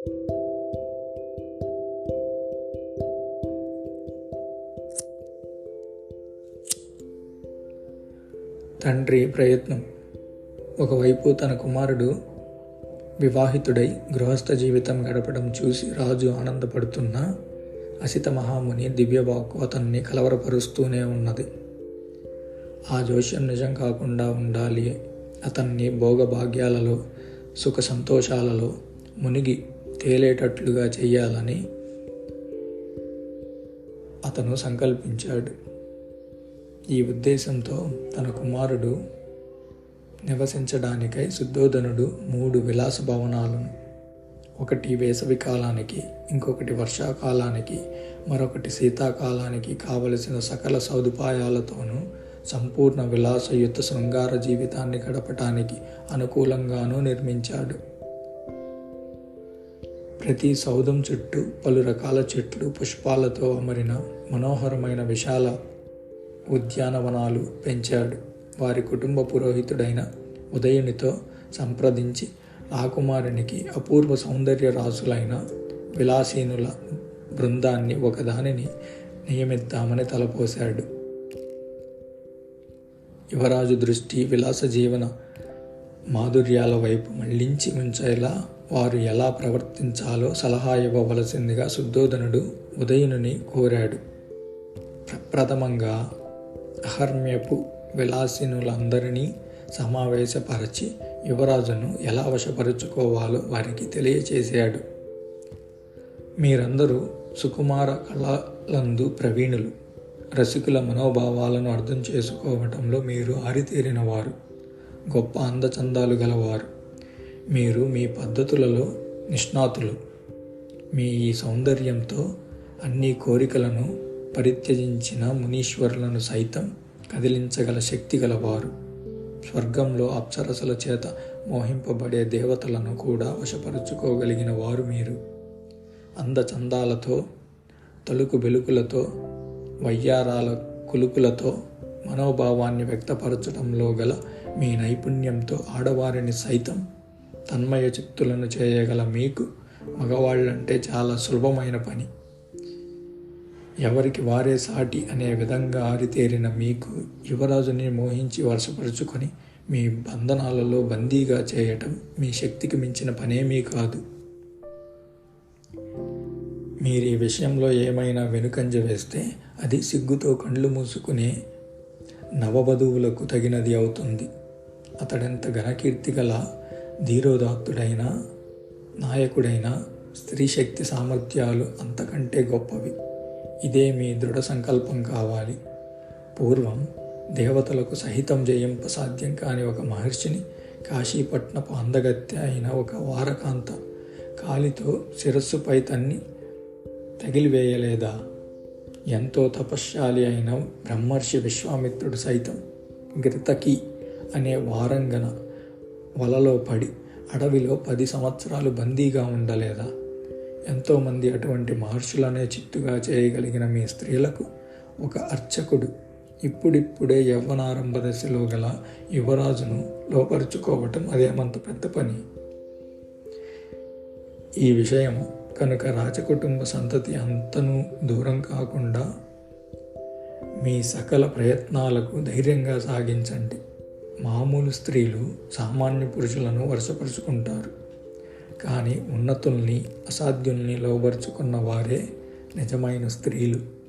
తండ్రి ప్రయత్నం. ఒకవైపు తన కుమారుడు వివాహితుడై గృహస్థ జీవితం గడపడం చూసి రాజు ఆనందపడుతున్న అసిత మహాముని దివ్యవాక్కు అతన్ని కలవరపరుస్తూనే ఉన్నది. ఆ జోష్యం నిజం కాకుండా ఉండాలి. అతన్ని భోగభాగ్యాలలో సుఖ సంతోషాలలో మునిగి తేలేటట్లుగా చేయాలని అతను సంకల్పించాడు. ఈ ఉద్దేశంతో తన కుమారుడు నివసించడానికై శుద్ధోధనుడు మూడు విలాస భవనాలను ఒకటి వేసవి కాలానికి ఇంకొకటి వర్షాకాలానికి మరొకటి శీతాకాలానికి కావలసిన సకల సదుపాయాలతోనూ సంపూర్ణ విలాసయుత శృంగార జీవితాన్ని గడపటానికి అనుకూలంగానూ నిర్మించాడు. ప్రతి సౌధం చుట్టూ పలు రకాల చెట్లు పుష్పాలతో అమరిన మనోహరమైన విశాల ఉద్యానవనాలు పెంచాడు. వారి కుటుంబ పురోహితుడైన ఉదయునితో సంప్రదించి రాకుమారునికి అపూర్వ సౌందర్య రాసులైన విలాసీనుల బృందాన్ని ఒకదానిని నియమిద్దామని తలపోశాడు. యువరాజు దృష్టి విలాస జీవన మాధుర్యాల వైపు మళ్ళించి ఉంచేలా వారు ఎలా ప్రవర్తించాలో సలహా ఇవ్వవలసిందిగా శుద్ధోధనుడు ఉదయుని కోరాడు. ప్రప్రథమంగా అహర్మ్యపు విలాసినులందరినీ సమావేశపరచి యువరాజును ఎలా వశపరుచుకోవాలో వారికి తెలియచేశాడు. మీరందరూ సుకుమార కళలందు ప్రవీణులు. రసికుల మనోభావాలను అర్థం చేసుకోవటంలో మీరు ఆరితేరినవారు. గొప్ప అందచందాలు గలవారు. మీరు మీ పద్ధతులలో నిష్ణాతులు. మీ ఈ సౌందర్యంతో అన్ని కోరికలను పరిత్యజించిన మునీశ్వరులను సైతం కదిలించగల శక్తి గలవారు. స్వర్గంలో అప్సరసల చేత మోహింపబడే దేవతలను కూడా వశపరుచుకోగలిగిన వారు మీరు. అందచందాలతో తలుకు బెలుకులతో వయ్యారాల కులుకులతో మనోభావాన్ని వ్యక్తపరచడంలో గల మీ నైపుణ్యంతో ఆడవారిని సైతం తన్మయ చిత్తులను చేయగల మీకు మగవాళ్ళంటే చాలా సులభమైన పని. ఎవరికి వారే సాటి అనే విధంగా ఆరితేరిన మీకు యువరాజుని మోహించి వరుసపరుచుకొని మీ బంధనాలలో బందీగా చేయటం మీ శక్తికి మించిన పనేమీ కాదు. మీరు ఈ విషయంలో ఏమైనా వెనుకంజ వేస్తే అది సిగ్గుతో కండ్లు మూసుకునే నవవధువులకు తగినది అవుతుంది. అతడెంత ఘనకీర్తి గల ధీరోదాత్తుడైన నాయకుడైన స్త్రీ శక్తి సామర్థ్యాలు అంతకంటే గొప్పవి. ఇదే మీ దృఢ సంకల్పం కావాలి. పూర్వం దేవతలకు సహితం జయింప సాధ్యం కాని ఒక మహర్షిని కాశీపట్నపు అందగత్తె అయిన ఒక వారకాంత కాలితో శిరస్సుపై తన్ని తగిలివేయలేదా? ఎంతో తపశ్శాలి అయిన బ్రహ్మర్షి విశ్వామిత్రుడు సైతం గ్రితకి అనే వారంగన వలలో పడి అడవిలో పది సంవత్సరాలు బందీగా ఉండలేదా? ఎంతోమంది అటువంటి మహర్షులనే చిత్తుగా చేయగలిగిన మీ స్త్రీలకు ఒక అర్చకుడు ఇప్పుడిప్పుడే యవ్వనారంభ దశలో గల యువరాజును లోపరుచుకోవటం అదేమంత పెద్ద పని. ఈ విషయం కనుక రాజకుటుంబ సంతతి అంతను దూరం కాకుండా మీ సకల ప్రయత్నాలకు ధైర్యంగా సాగించండి. మామూలు స్త్రీలు సామాన్య పురుషులను వరుసపరుచుకుంటారు. కానీ ఉన్నతుల్ని అసాధ్యుల్ని లోబరుచుకున్న వారే నిజమైన స్త్రీలు.